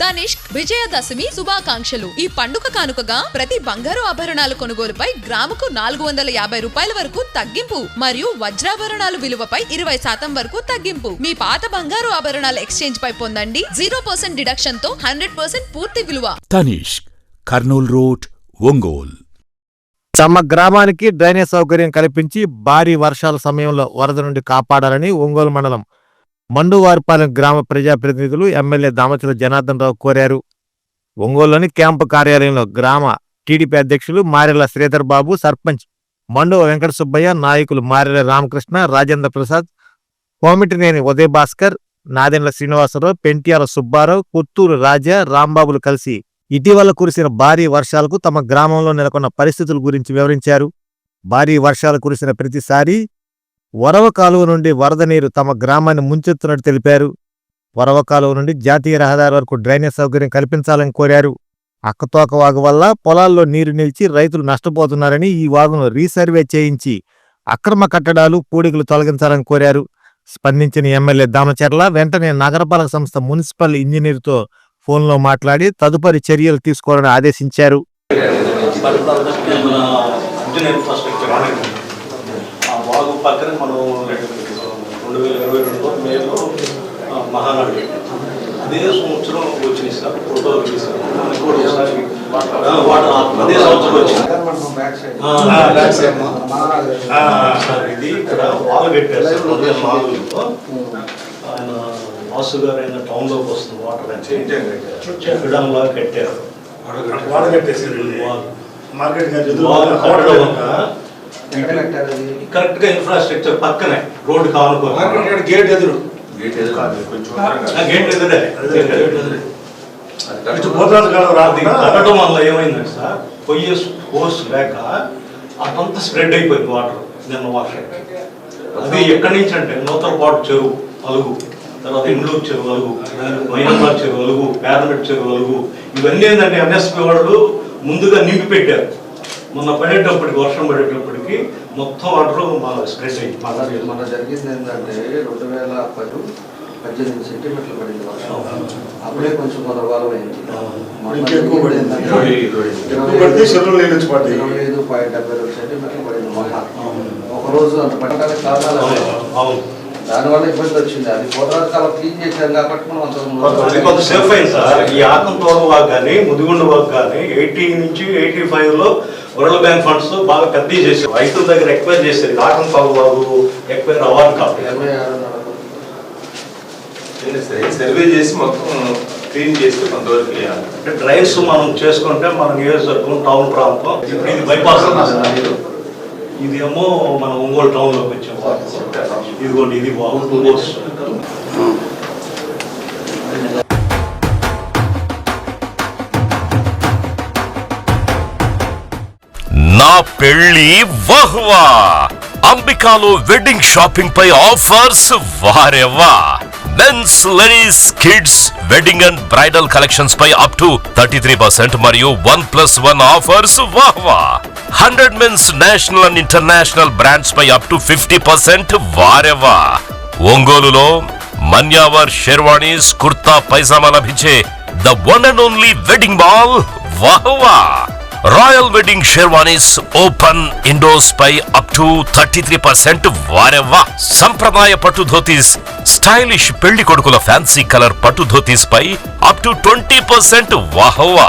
తనిష్క్ విజయదశమి శుభాకాంక్షలు. ఈ పండుగ కానుకగా ప్రతి బంగారు ఆభరణాల కొనుగోలుపై గ్రాముకు నాలుగు వందల యాభై రూపాయల వరకు తగ్గింపు మరియు వజ్రాభరణాలు విలువపై ఇరవై శాతం వరకు తగ్గింపు. మీ పాత బంగారు ఆభరణాల ఎక్స్చేంజ్ పై పొందండి. జీరో పర్సెంట్ డిడక్షన్తో హండ్రెడ్ పర్సెంట్ పూర్తి విలువ. తనిష్క్ కర్నూల్ రోడ్ ఒంగోల్. తమ గ్రామానికి డ్రైనేజ్ సౌకర్యం కల్పించి భారీ వర్షాల సమయంలో వరద నుండి కాపాడాలని ఒంగోలు మండలం మండువారిపాలెం గ్రామ ప్రజాప్రతినిధులు ఎమ్మెల్యే దామచల జనార్దన్ రావు కోరారు. ఒంగోలులోని క్యాంపు కార్యాలయంలో గ్రామ టీడీపీ అధ్యక్షులు మారెల శ్రీధర్ బాబు సర్పంచ్ మండు వెంకట సుబ్బయ్య నాయకులు మారెల రామకృష్ణ రాజేంద్ర ప్రసాద్ కోమిటినేని ఉదయ్ భాస్కర్ నాదెండ్ల శ్రీనివాసరావు పెంటియాల సుబ్బారావు కొత్తూరు రాజా రాంబాబులు కలిసి ఇటీవల కురిసిన భారీ వర్షాలకు తమ గ్రామంలో నెలకొన్న పరిస్థితుల గురించి వివరించారు. భారీ వర్షాలు కురిసిన ప్రతిసారి వరవ కాలువ నుండి వరద నీరు తమ గ్రామాన్ని ముంచెత్తున్నట్టు తెలిపారు. వరవ కాలువ నుండి జాతీయ రహదారి వరకు డ్రైనేజ్ సౌకర్యం కల్పించాలని కోరారు. అక్కతోక వాగు వల్ల పొలాల్లో నీరు నిలిచి రైతులు నష్టపోతున్నారని ఈ వాగును రీసర్వే చేయించి అక్రమ కట్టడాలు పూడికలు తొలగించాలని కోరారు. స్పందించిన ఎమ్మెల్యే దామచర్ల వెంటనే నగరపాలక సంస్థ మున్సిపల్ ఇంజనీర్తో ఫోన్లో మాట్లాడి తదుపరి చర్యలు తీసుకోవాలని ఆదేశించారు మన ఇండియన్ ఇన్ఫ్రాస్ట్రక్చర్ ఆ వాగు పక్కన మనం రెండు వేల ఇరవై రెండులో మేలో మహానాడు. అదే సంవత్సరం వచ్చింది సార్ వాడు ఆ అదే సంవత్సరం వచ్చింది. ఇది ఇక్కడ వాగు పెట్టారు ఆయన వాసు గారు అయిన టౌన్లోకి వస్తుంది వాటర్ చెక్కడంలా కట్టారు. వాడు కట్టేసారు వాగు. మార్కెట్ కరెక్ట్గా ఇన్ఫ్రాస్ట్రక్చర్ పక్కనే. రోడ్డు కానుకోవాలి మార్కెట్ గేట్ ఎదురు. గేట్ ఎదురే. గేట్ ఎదురే. ఇటు భోజనాలు కాలం వల్ల ఏమైందంటే సార్ పొయ్యే హోస్ లేక అదంతా స్ప్రెడ్ అయిపోయింది వాటర్ నిన్న వర్షం అది ఎక్కడి నుంచి అంటే నూతలపాటు చెరువు అలుగు. తర్వాత ఇండ్లూరు చెరువు అలుగు. మైనపాడు చెరువు అలుగు. పేరమెట్ చెరువు అలుగు. ఇవన్నీ ఏంటంటే ఎన్ఎస్పి వాళ్ళు ముందుగా నింపి పెట్టారు మొన్న పడేటప్పటికి వర్షం పడేటప్పటికి మొత్తం వాటర్ స్ప్రెడ్ అయ్యి మన మన జరిగింది ఏంటంటే రెండు వేల పది పద్దెనిమిది సెంటీమీటర్లు పడింది వర్షం. అప్పుడే కొంచెం అయింది. వచ్చి పడ్డాయి. ఇరవై ఐదు పాయింట్ డెబ్బై రెండు సెంటీమీటర్లు పడింది మొన్న. ఒక రోజు అంత పట్టడానికి కారణాలు దానివల్ల ఇబ్బంది వచ్చింది. అది పోరాట కాలం క్లీన్ చేశాం కాబట్టి మనం సేఫ్ అయింది సార్. ఈ ఆకంతోడ వాక్ కానీ ముదిగుండ వాక్ కానీ ఎయిటీ నుంచి ఎయిటీ ఫైవ్లో వరల్డ్ బ్యాంక్ ఫండ్స్ బాగా పెద్ద చేశారు. రైతుల దగ్గర ఎక్వైర్ చేశారు. ఆకంతోడ వాగు ఎక్వైర్ అవ్వాలి కాబట్టి. సర్వే చేసి మొత్తం క్లీన్ చేస్తే కొంతవరకు. అంటే డ్రైన్స్ మనం చేసుకుంటే మన నియోజకవర్గం టౌన్ ప్రాంతం ఇప్పుడు ఇది బైపాస్ ఇదేమో మన ఒంగోలు టౌన్లోకి వచ్చాం. ఇదిగోండి ఇది బాగుంటుంది. నా పెళ్ళి వహ్వా. అంబికాలో వెడ్డింగ్ షాపింగ్ పై offers వారెవ్వా. Men's ladies kids wedding and bridal collections pi up to thirty three percent మరియు one plus one offers వాహ్వా. Hundred men's national and international brands pi up to fifty percent వారెవా ఒంగోలులో Manyavar sherwanis kurta pyjama లభించే the one and only wedding mall వాహ్వా? Royal wedding sherwanis open ఇండోస్ pi up to thirty three percent వారెవ్వా? సంప్రదాయ పట్టు dhotis stylish పెళ్ళి కొడుకుల fancy colour పట్టు ధోతీస్ పై up to twenty percent వాహవ్వా